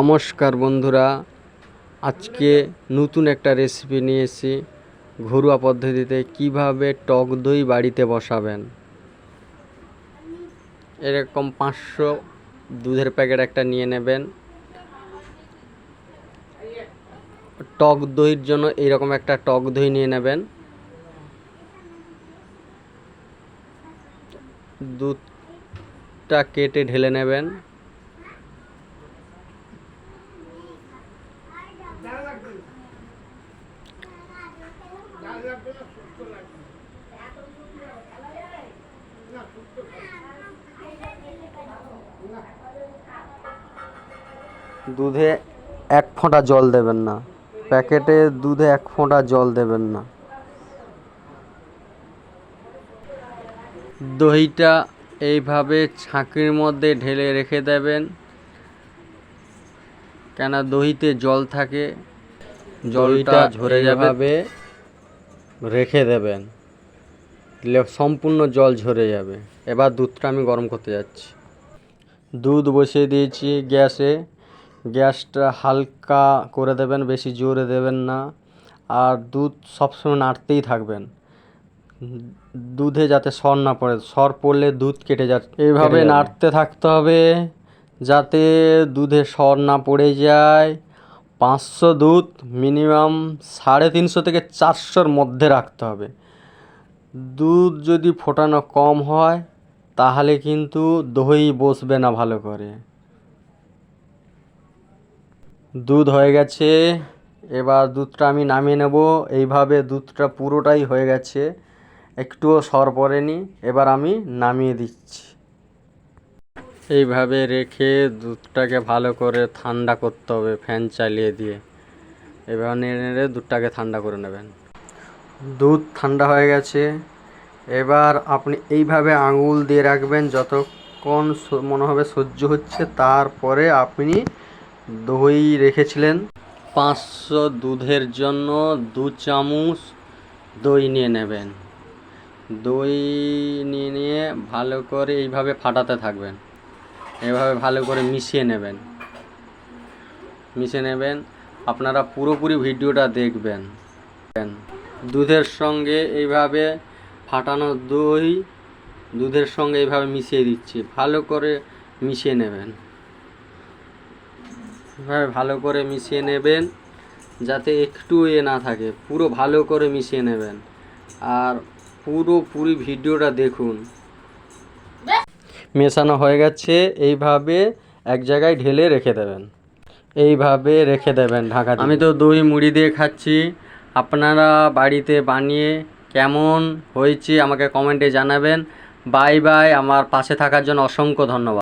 নমস্কার বন্ধুরা, আজকে নতুন একটা রেসিপি নিয়েছি ঘরোয়া পদ্ধতিতে কীভাবে টক দই বাড়িতে বসাবেন। এরকম পাঁচশো দুধের প্যাকেট একটা নিয়ে নেবেন। টক দইয়ের জন্য এইরকম একটা টক দই নিয়ে নেবেন। দুধটা কেটে ঢেলে নেবেন। দুধে এক ফোঁটা জল দেবেন না। প্যাকেটে দুধে এক ফোঁটা জল দেবেন না। দইটা এইভাবে ছাঁকির মধ্যে ঢেলে রেখে দেবেন। কেন দহিতে জল থাকে জলটা ঝরে যাবে। রেখে দেবেন সম্পূর্ণ জল ঝরে যাবে। এবার দুধটা আমি গরম করতে যাচ্ছি। দুধ বসিয়ে দিয়েছি গ্যাসে। গ্যাসটা হালকা করে দেবেন বেশি জোরে দেবেন না। আর দুধ সবসময় নাড়তেই থাকবেন। দুধে যাতে সর না পড়ে সর পড়লে দুধ কেটে যাচ্ছে। এইভাবে নাড়তে থাকতে হবে। যাতে দুধে সর না পড়ে যায়, পাঁচশো দুধ মিনিমাম সাড়ে তিনশো থেকে চারশোর মধ্যে রাখতে হবে। দুধ যদি ফোটানো কম হয়, তাহলে কিন্তু দই বসবে না ভালো করে। দুধ হয়ে গেছে, এবার দুধটা আমি নামিয়ে নেব। এইভাবে দুধটা পুরোটাই হয়ে গেছে, একটুও সর পড়েনি, এবার আমি নামিয়ে দিচ্ছি। এইভাবে রেখে দুধটাকে ভালো করে ঠান্ডা করতে হবে ফ্যান চালিয়ে দিয়ে। এবার নেড়ে নেড়ে দুধটাকে ঠান্ডা করে নেবেন। দুধ ঠান্ডা হয়ে গেছে। এবার আপনি এইভাবে আঙুল দিয়ে রাখবেন যতক্ষণ মনে হবে সহ্য হচ্ছে। তারপরে আপনি দই রেখেছিলেন। পাঁচশো দুধের জন্য দু চামচ দই নিয়ে নেবেন। দই নিয়ে নিয়ে ভালো করে এইভাবে ফাটাতে থাকবেন। এভাবে ভালো করে মিশিয়ে নেবেন। মিশিয়ে নেবেন। আপনারা পুরোপুরি ভিডিওটা দেখবেন। দুধের সঙ্গে এইভাবে ফাটানো দই, দুধের সঙ্গে এইভাবে মিশিয়ে দিচ্ছি। ভালো করে মিশিয়ে নেবেন। এভাবে ভালো করে মিশিয়ে নেবেন যাতে একটু এ না থাকে। পুরো ভালো করে মিশিয়ে নেবেন। আর পুরোপুরি ভিডিওটা দেখুন। মেশানো হয়ে গেছে, এইভাবে এক জায়গায় ঢেলে রেখে দেবেন। এইভাবে রেখে দেবেন ঢাকা আমি তো দই মুড়ি দিয়ে খাচ্ছি। আপনারা বাড়িতে বানিয়ে কেমন হয়েছে আমাকে কমেন্টে জানাবেন। বাই বাই, আমার পাশে থাকার জন্য অসংখ্য ধন্যবাদ।